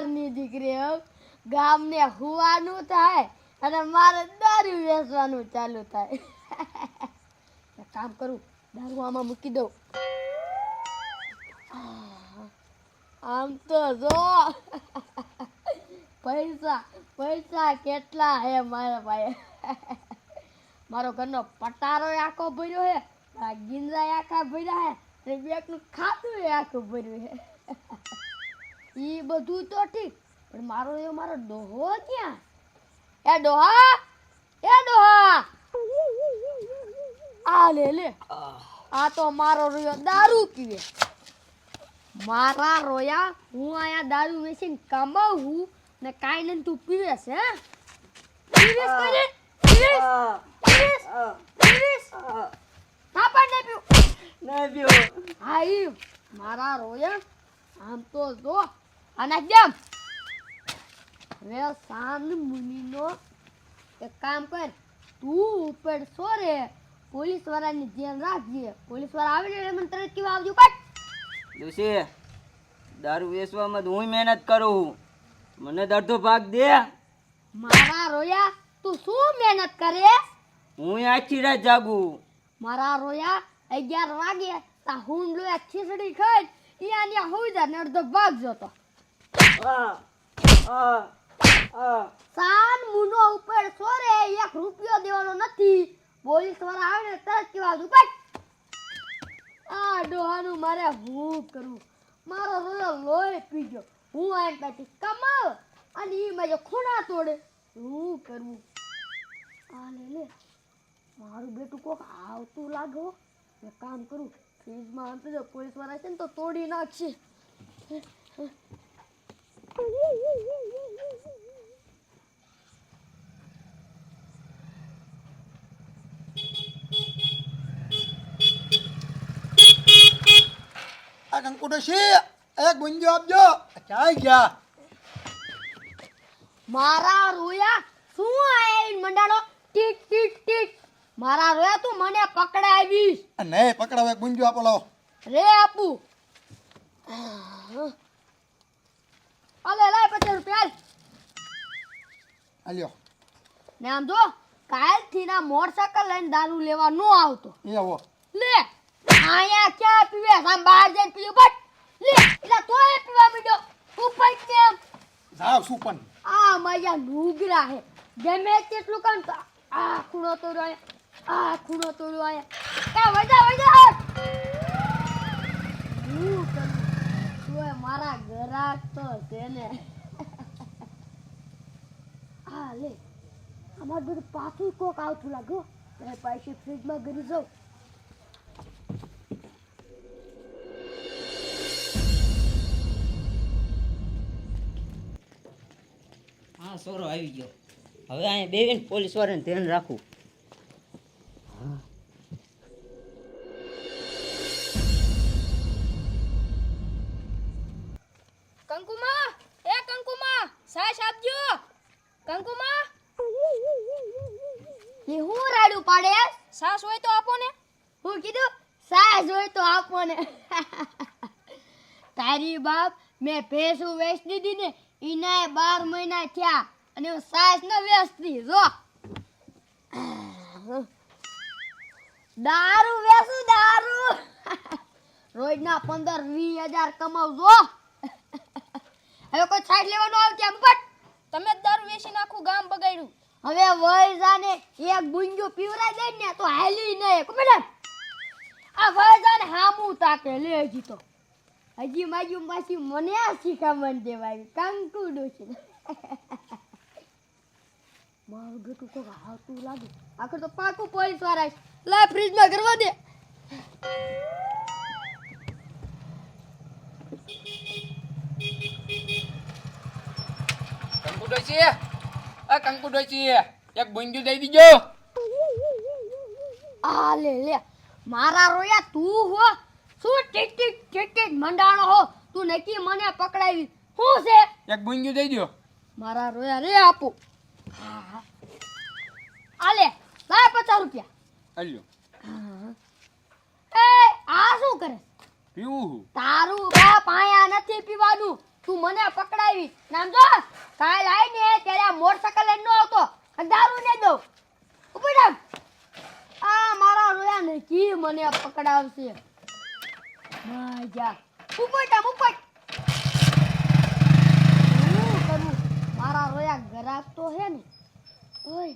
ની દીકરી ગામને હુવાનું થાય અને મારે દારૂ વેચવાનું ચાલુ થાય. કામ કરું, દારૂ આમાં મૂકી દઉં. આમ તો જો. પૈસા પૈસા કેટલા હે મારા ભાઈ મારો ઘરનો પટારો આખો ભર્યો હે ગીંજા આખા ભર્યા હે, અને બેકનું ખાતું આખું ભર્યું હે. ઈ બધું તો ઠીક પણ મારો એ મારો ડોહો ક્યાં? એ ડોહા? એ ડોહા? આ લે લે. આ તો મારો રોયો દારૂ પીવે. મારા રોયા હું અહીંયા દારૂ વેચીને કમાવું ને કાંઈ નહીં તું પીવેશ હે? પીવેશ કરે પીવેશ? પીવેશ? પીવેશ? થાપડ ને પીવું. હા મારા રોયા. આમ તો જો અને કેમ હવે સાન મુનિનો એક કામ કર તું ઉપર સોરે પોલીસ વાળાની ધ્યાન રાખજે. પોલીસવાળા આવે ને મને તરત કેવા આવજો કટ. ડોશી દારૂ વેચવામાં હું મહેનત કરું મને અડધો ભાગ દે. મારા રોયા તું શું મહેનત કરે? હું આખી રાત જાગું. મારા રોયા અગિયાર વાગે તા હું લોયા ખીચડી ખાઈ ત્યાં ત્યાં હોઈ જા ને અડધો ભાગ જતો. સાન મુનો ઉપર સોરે, એક રૂપિયો દેવાનો નથી. પોલીસવાળા આવે ને તરત કેવા આવજો કટ આ ડોહાનું મારે હું કરું? મારો રોયો લોહી પી ગયો. હું આ ત્યાંથી કમાવ અને એ મારે ખૂણા તોડે. હું કરવું આ લે લે. મારું બેટું કોક આવતું લાગો મેં કામ કરું, ફ્રીજમાં અંતર પોલીસવાળા છે ને તો તોડી નાખશે. આ એ ગુંજો આપજો. ક્યાંય ગયા મારા રોયા શું આય મંડાણો? ટીક ટીક ટીક. મારા રોયા તું મને પકડાવીશ. નહીં પકડાવે ગુંજો આપો લાવો. રે આપુ. અલે લે પચાસ રૂપિયા આલ્યો ને આમ જો કાલથી ના મોટરસાયકલ લઈને દારૂ લેવા નો આવતો. એવો લે. આયા ક્યાં પીવે? આમ બહાર જઈને પીવું. બટ લે એટલે તોય પીવા મીડો ઉપર કેમ જાવ પણ? આ માયા લુગરા હે. ગમે તેટલું કામ તો આ ખૂણો તો આયા આ ખૂણો તો આયા કા વજા વજા હું કરું તોય મારા ગરાક તો છે ને. આ લે અમાર બધું પાછું કોક આવતું લાગ્યું પૈસે ફ્રીજમાં ગરી જાઉં. હા સોરો આવી ગયો. હવે અહીંયા બેવીને પોલીસ વાળાને ધ્યાન રાખું કંકુમા એ કંકુમા સાસ આપજો. કંકુમા? એ હું રાડું પાડે? સાસ હોય તો આપો ને. હું કીધું સાસ હોય તો આપો ને. તારી બાપ મેં ભેંસું વેચી દીધી ને ઈનાય બાર મહિના થયા અને સાસ ને વેચતી જો. દારૂ વેચું દારૂ. રોજના પંદર વીસ હજાર કમાવજો હવે કોઈ સાઈડ લેવાનું આવે આમ બટ તમે દારૂ વેચી આખું ગામ બગાડ્યું. હવે વયજાને એક ગુંજો પીવરાઈ દે ને તો હાલી નહીં. મેડમ આ વય જાને હામું તાકે લે હજી તો. હજી માજુ પાછી મને આ શીખામણ દેવાય કંકુ છે. મારું બેટું કોક આવતું લાગે. આખર તો પાકું પોલીસવાળા છે. લા ફ્રીજમાં કરવા દે. કંકુ ડોશી આ કંકુ ડોશી એક બુંજુ દઈ દીજો. આ લે લે. મારા રોયા તું હો. શું ટીક ટીક ટીક ટીક મંડાણો હો? તું નકી મને પકડાવી. શું છે? એક બુંજુ દઈ દો મારા રોયા રે આપો. આલે લાય પચાસ રૂપિયા. અલ્યો એ આ શું કરે? પીવું તારું બાપ આયા નથી પીવાનું તું મને પકડાવી. નામ જો કાલ આઈ ને ત્યારે આ મોટરસાયકલ લઈને ન આવતો. અને દારૂ ને દઉં. ઉપર. આ મારા રોયા ને કી મને પકડાવશે. ભાઈ જા ઉપર જા ઉપર શું કરું? મારા રોયા ગરાક તો હે ને. ઓય,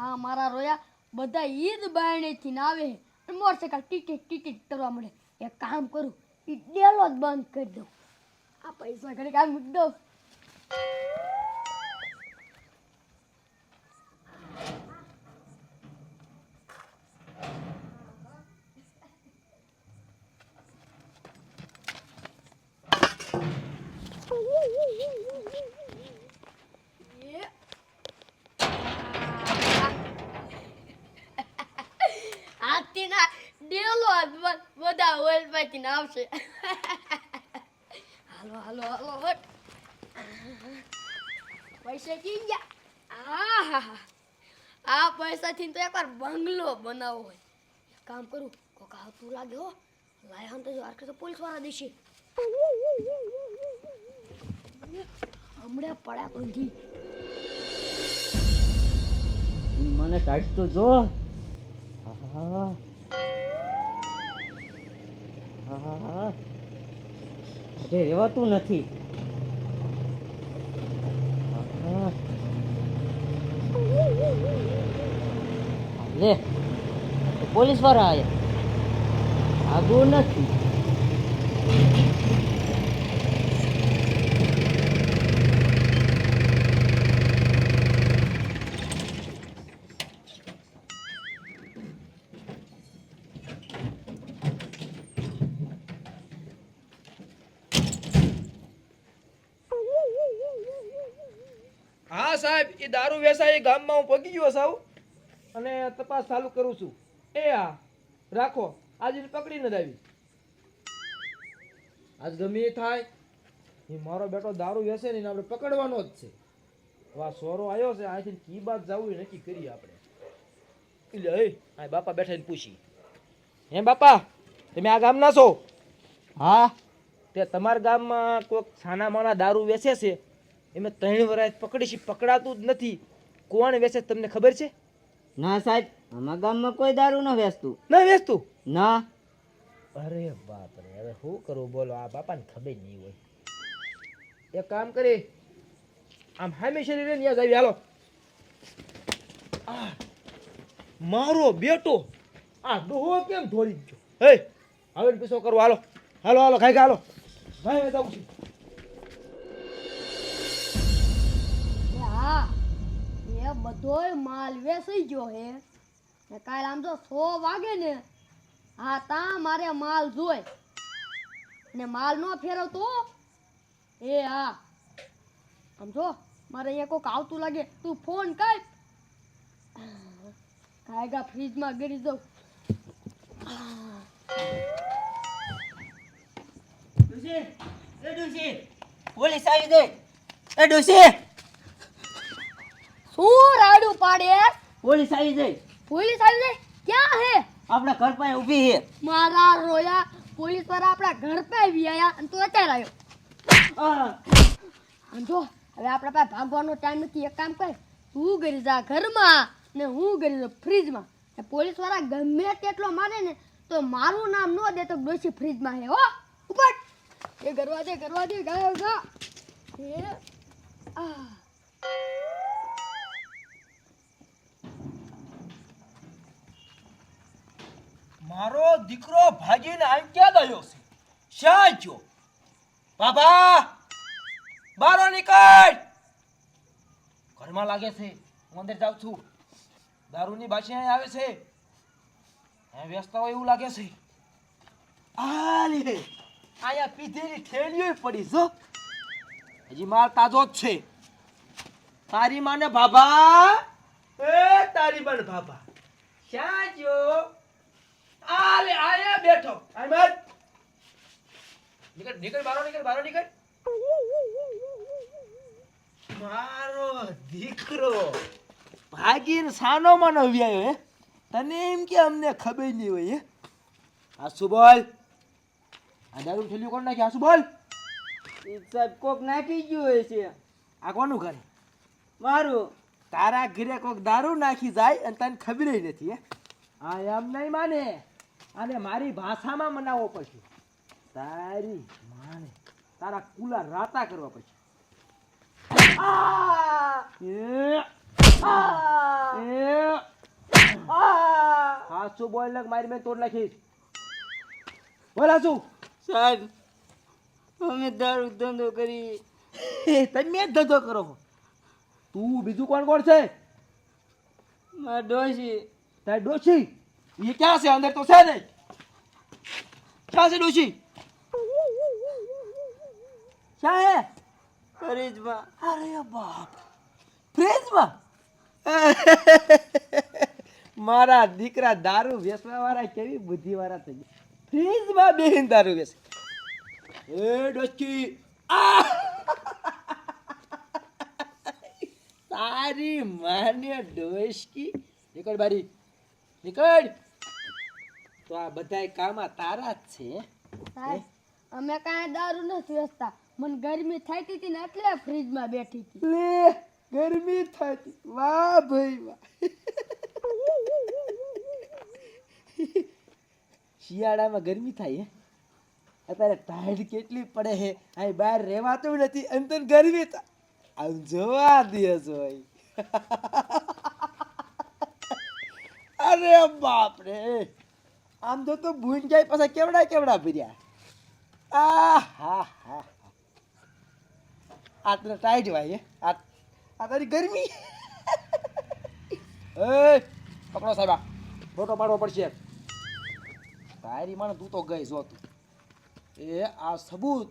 આ મારા રોયા બધા ઈદ બાયણેથી ને આવે અને ટિકિટ ટીટીટ ટીટીટ કરવા મળે. એક કામ કરું, એ ડેલો જ બંધ કરી દઉં. આ પૈસા ઘરે કામ મૂકી દઉં. ના ડેલો બંધ. બધા ઓઇલ પાછી ને આવશે. હાલો હાલો હાલો વટ પૈસા કી ગયા? આહાહા. આ પૈસાથી તો એકવાર બંગલો બનાવવો હોય. કામ કરું કોક આવતું લાગે હો. લાય હમ તો જો આરકે તો પોલીસવાળા દેશે. હમણાં પડ્યા ઈ મને કાઢતો જો. અરે રહેવાતું નથી. લે પોલીસવાળા આવ્યા આગો નથી. એ ગામમાં હું પગી ગયો સાવ. અને તપાસ ચાલુ કરું છું. એ હા રાખો આજે એને પકડીને જ આવી. આજ ગમે એ થાય. એ મારો બેટો દારૂ વેસે ને આપણે પકડવાનો જ છે. વા સોરો આવ્યો છે અહીંથી કી બાદ જવું એ નક્કી કરીએ આપણે. એટલે એ આ બાપા બેઠા એને પૂછી. હે બાપા તમે આ ગામના છો? હા. તે તમારા ગામમાં કોઈક છાના માના દારૂ વેચે છે. એમાં ત્રણ વરાય પકડી છે પકડાતું જ નથી. કોણ વેચે તમને ખબર છે? ના સાહેબ અમારા ગામમાં કોઈ દારૂ ન વેચતું. ના વેચતું? ના. અરે બાપ રે હવે શું કરું? બોલો આ બાપાને ખબર નહીં હોય. એક કામ કરી આમ હંમેશા રે યાદ આવી હાલો. મારો બેટો આ ડોહો કેમ ધોરી ગયો? હે. હવે પીછો કરો હાલો. હાલો હાલો ખાઈ હાલો. ભાઈ જાઉં છું. એ બધોય માલ વેચાઈ ગયો હે. ને કાલ આમ તો સો વાગે ને, હા તા મારે માલ જોઈ ને માલ નો ફેરવતો? એ હા. આમ જો, મારે અહીંયા કોક આવતું લાગે, તું ફોન કર. કાયગા ફ્રીજમાં ગરી દઉં ડુસી એ પોલીસ આવી ગઈ. એ ડુસી શું રાડું પાડે? પોલીસ આવી જઈ પોલીસ આવી જાય? ક્યાં હે? આપણા ઘર પાસે ઊભી હે. મારા રોયા પોલીસવાળા આપણા ઘર પાસે આવી આયા અને તું અત્યારે આવ્યો. જો હવે આપણા પાસે ભાગવાનો ટાઈમ નથી. એક કામ કર તું ગરી જા ઘરમાં ને હું ગરી જાઉં ફ્રીજમાં. પોલીસવાળા ગમે તેટલો મારે ને તો મારું નામ ન દે તો ડોસી ફ્રીજમાં હે હો. ઉપર એ કરવા દે કરવા દે ગાયો ગા એ આ. મારો દીકરો ભાગીને આમ ક્યાં ગયો છે. શ્યાં ગયો? બાબા, બારો નીકળ. ઘરમાં લાગે છે, હું અંદર જાઉં છું. દારૂની બાછી અહીં આવે છે. અહીં વ્યસ્ત હોય એવું લાગે છે. આ લે, અહીંયા પીધેલી થેલીઓ પડી જો હજી માલ તાજો જ છે. તારી માને બાબા, એ તારી બન બાબા. શા ગયો? આલે આયા બેઠો. અહેમદ નીકળ નીકળ બારો નીકળ બારો નીકળ. મારો દીકરો ભાગીને સાનો મનો વ્યાયો હે? તને એમ કે અમને ખબર નહીં હોય હે? આસુ બોલ. આ દારૂ ઠેલ્યું કોણ નાખી? આસુ બોલ. ઈ સાહેબ કોક નાખી ગયું હોય છે. આ કોનું ઘરે? મારું. તારા ઘરે કોક દારૂ નાખી જાય અને તને ખબર નથી હે? હા એમ નહીં માને. અને મારી ભાષામાં મનાવવો પડશે તારી માને તારા કુલા રાતા કરવા પડશે હાચું બોલ ને મારી મેં તોડ નાખીશ. બોલ હાસુ સાહેબ અમે દારૂ ધંધો કરી તમે જ ધંધો કરો તું બીજું કોણ કોણ છે? ડોશી. તારી ડોશી? ये क्या से अंदर तो से नहीं क्या से डूसी क्या है करिश्मा अरे बाप फ्रिजमा મારા દીકરા દારૂ વેચવા વાળા કેવી બુદ્ધિ વાળા થઈ ગયા ફ્રીજમાં બેહીને દારૂ વેચે એ ડોસ્કી આ તારી માને ડોસ્કી નીકળ બારી નીકળ તો આ બધાય કામ આ તારા જ છે અમે કાંઈ દારૂ નથી વેચતા મને ગરમી થતી હતી ને એટલે ફ્રીજમાં બેઠી હતી. લે ગરમી થતી. વાહ ભાઈ વાહ. શિયાળામાં ગરમી થાય હે? અત્યારે ટાઈડ કેટલી પડે હે? અહીં બહાર રહેવાતું નથી અંદર ગરમી થાય આમ જોવા દે જોઈ. અરે બાપ રે આમ તો તો ભૂન જાય પાછા કેવડા કેવડા ભર્યા. આ હા હા આ તને ટાઈટ ભાઈ આ આ તારી ગરમી. એ, પકડો સાહેબા ફોટો પાડવો પડશે. તારી માને તું તો ગઈ, જો તું. એ આ સબૂત.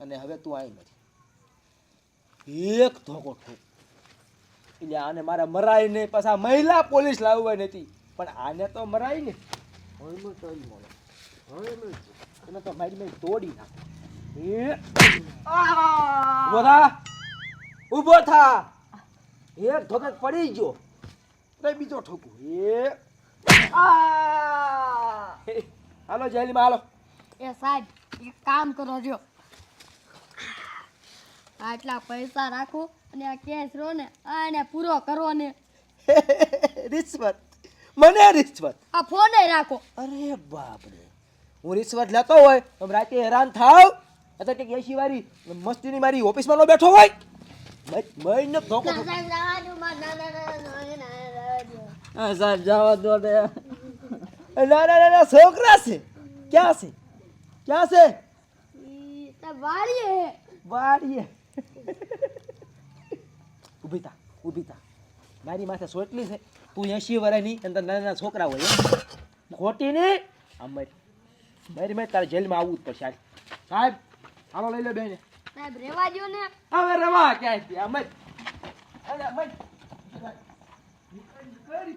અને હવે તું આવી નથી. એક ધોકો ઠોક. એટલે આને મારા મરાય ને પાછા મહિલા પોલીસ લાવવા નથી પણ આને તો મરાય ને તો મારી મેં તોડી નાખ ઊભો થા ઊભો થા એક ધોકે પડી ગયો તો બીજો ઠોકું એ! હાલો જેલીમાં હાલો એ સાહેબ એક કામ કરો જો આટલા પૈસા રાખો અને આ કેસ રો ને આને પૂરો કરો ને રિશ્વત મને રિશ્વત આ ફોને રાખો અરે બાપ રે હું રિશ્વત લેતો હોય તો રાતે હેરાન થાવ અથવા કે એસી વાળી મસ્તીની મારી ઓફિસમાં ન બેઠો હોય મહિને ધોકો સાહેબ જવા દો ના ના ના ના છોકરા છે ક્યાં છે ક્યાં છે વાડીએ વાડીએ ઊભી તા ઊભી તા મારી માથે સોટલી છે તું એસી વર્ષની અને તારા નાના છોકરા હોય. ખોટી નહીં આમ મારી મારી મારી તારે જેલમાં આવવું જ પડશે. સાહેબ હાલો લઈ લો બેન સાહેબ રેવા દો ને હવે રવા ક્યાંય આમ જ અરે.